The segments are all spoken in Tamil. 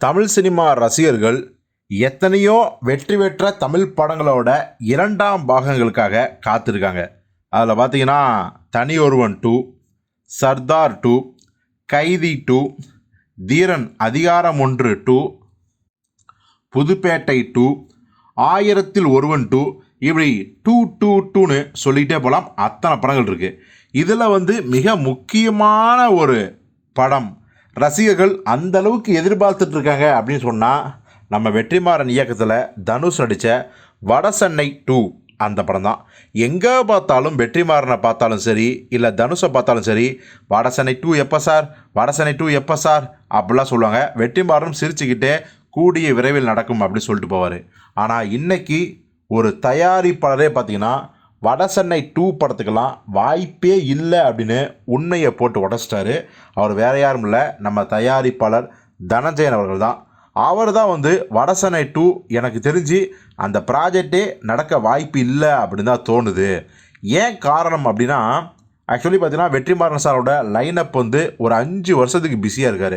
தமிழ் சினிமா ரசிகர்கள் எத்தனையோ வெற்றி பெற்ற தமிழ் படங்களோட இரண்டாம் பாகங்களுக்காக காத்திருக்காங்க. அதில் பார்த்தீங்கன்னா Thani Oruvan two Sardar two Kaithi two Theeran Adhigaaram ஒன்று டூ புதுப்பேட்டை டூ ஆயிரத்தில் ஒருவன் டூ இப்படி டூ டூ டூன்னு சொல்லிகிட்டே போகலாம் அத்தனை படங்கள் இருக்குது இதில் வந்து மிக முக்கியமான ஒரு படம் ரசிகர்கள் அந்த அளவுக்கு எதிர்பார்த்துட்டு இருக்காங்க அப்படின்னு சொன்னால் நம்ம வெற்றிமாறன் இயக்கத்தில் தனுஷ் நடித்த வடசென்னை டூ அந்த படம் தான். எங்கே பார்த்தாலும் வெற்றிமாறனை பார்த்தாலும் சரி இல்லை தனுஷை பார்த்தாலும் சரி வடசென்னை டூ எப்போ சார்? வடசென்னை டூ எப்போ சார்? அப்படிலாம் சொல்லுவாங்க. வெற்றிமாறனும் சிரிச்சுக்கிட்டே கூடிய விரைவில் நடக்கும் அப்படின்னு சொல்லிட்டு போவார். ஆனால் இன்றைக்கி ஒரு தயாரிப்பாளரே பார்த்தீங்கன்னா வடசென்னை டூ படத்துக்கெல்லாம் வாய்ப்பே இல்லை அப்படின்னு உண்மையை போட்டு உடச்சிட்டாரு. அவர் வேற யாரும் இல்லை நம்ம தயாரிப்பாளர் தனஞ்சயன் அவர்கள் தான். அவர் தான் வந்து வடசென்னை டூ எனக்கு தெரிஞ்சு அந்த ப்ராஜெக்டே நடக்க வாய்ப்பு இல்லை அப்படின்னு தான் தோணுது. ஏன் காரணம் அப்படின்னா ஆக்சுவலி பார்த்தீங்கன்னா வெற்றிமாறன் சாரோட லைனப் வந்து ஒரு அஞ்சு வருஷத்துக்கு பிஸியாக இருக்கார்.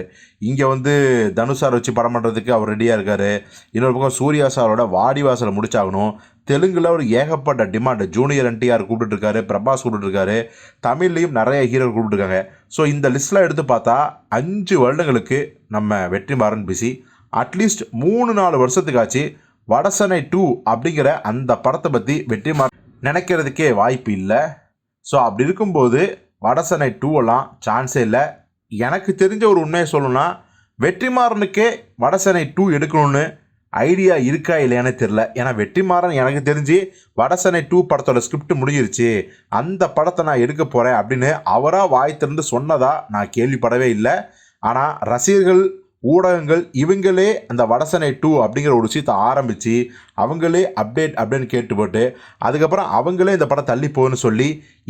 இங்கே வந்து தனுஷ் சார் வச்சு படம் பண்ணுறதுக்கு அவர் ரெடியாக இருக்கார். இன்னொரு பக்கம் சூர்யா சாரோட வாடிவாசலை முடிச்சாகணும். தெலுங்கில் ஒரு ஏகப்பட்ட டிமாண்டு ஜூனியர் என்டிஆர் கூப்பிட்டுருக்காரு பிரபாஸ் கூப்பிட்டுருக்காரு தமிழ்லேயும் நிறைய ஹீரோ கூப்பிட்டுருக்காங்க. ஸோ இந்த லிஸ்ட்லாம் எடுத்து பார்த்தா அஞ்சு வருடங்களுக்கு நம்ம வெற்றிமாறன் பிஸி அட்லீஸ்ட் மூணு நாலு வருஷத்துக்காச்சு வடசனை டூ அப்படிங்கிற அந்த படத்தை பற்றி வெற்றிமாறன் நினைக்கிறதுக்கே வாய்ப்பு இல்லை. ஸோ அப்படி இருக்கும்போது வடசனை டூவெல்லாம் சான்ஸே இல்லை. எனக்கு தெரிஞ்ச ஒரு உண்மையை சொல்லணும்னா வெற்றிமாறனுக்கே வடசனை டூ எடுக்கணும்னு ஐடியா இருக்கா இல்லையானே தெரில ஏன்னா வெற்றிமாறன் எனக்கு தெரிஞ்சு வடசனை டூ படத்தோட ஸ்கிரிப்ட் முடிஞ்சிருச்சு. அந்த படத்தை நான் எடுக்க போகிறேன் அப்படின்னு அவராக வாய் திறந்து சொன்னதா நான் கேள்விப்படவே இல்லை. ஆனால் ரசிகர்கள் ஊடகங்கள் இவங்களே அந்த வடசனை டூ அப்படிங்கிற ஒரு விஷயத்தை ஆரம்பித்து அவங்களே அப்டேட் அப்படின்னு கேட்டு போட்டு அதுக்கப்புறம் அவங்களே இந்த படம் தள்ளி போகுன்னு சொல்லி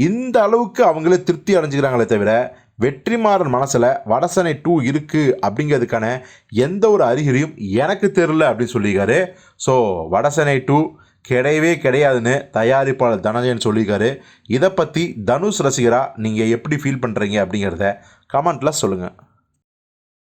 இந்த அளவுக்கு அவங்களே திருப்தி அடைஞ்சுக்கிறாங்களே தவிர வெற்றிமாறன் மனசில் வடசனை டூ இருக்குது அப்படிங்கிறதுக்கான எந்த ஒரு அறிகுறியும் எனக்கு தெரில அப்படின்னு சொல்லியிருக்காரு. ஸோ வடசனை டூ கிடையவே கிடையாதுன்னு தயாரிப்பாளர் தனஞ்சயன் சொல்லியிருக்காரு. இதை பற்றி தனுஷ் ரசிகராக நீங்கள் எப்படி ஃபீல் பண்ணுறீங்க அப்படிங்கிறத கமெண்ட்டில் சொல்லுங்கள்